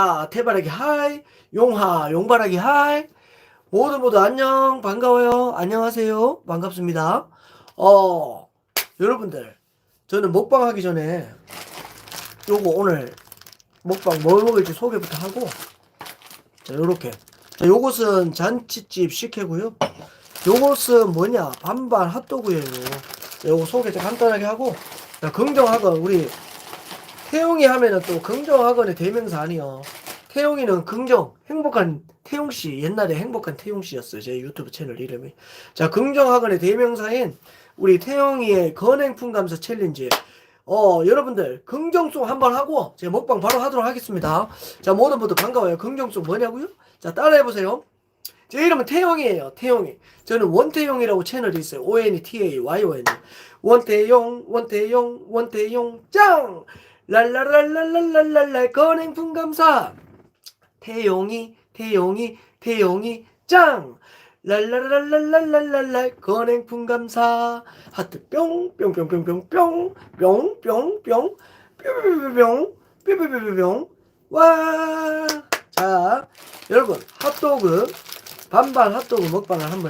아, 태바라기 하이, 용하, 용바라기 하이. 모두 모두 안녕, 반가워요. 안녕하세요. 반갑습니다. 어, 여러분들, 저는 먹방 하기 전에 요거 오늘 먹방 뭘 먹을지 소개부터 하고, 자, 요렇게. 자, 요것은 잔치집 식혜고요. 요것은 뭐냐, 반반 핫도그예요. 자, 요거 소개 좀 간단하게 하고, 자, 긍정학원, 우리 태용이 하면은 또 긍정학원의 대명사 아니요. 태용이는 긍정, 행복한 태용 씨, 옛날에 행복한 태용 씨였어요. 제 유튜브 채널 이름이. 자, 긍정학원의 대명사인 우리 태용이의 건행품 감사 챌린지. 어, 여러분들, 긍정송 한번 하고, 제 먹방 바로 하도록 하겠습니다. 자, 모두 모두 반가워요. 긍정송 뭐냐고요? 자, 따라해 보세요. 제 이름은 태용이에요. 태용이. 저는 원태용이라고 채널이 있어요. O-N-T-A-Y-O-N. 원태용, 원태용, 원태용, 짱! 랄랄랄랄랄랄랄 건행품 감사. 태용이 태용이 태용이 짱. 랄랄랄랄랄랄랄 건행품 감사. 하트 뿅뿅뿅뿅뿅뿅 뿅 뿅뿅 뿅 뿅뿅뿅 뿅뿅뿅뿅 와자 여러분 핫도그 반반 핫도그 먹방을 한번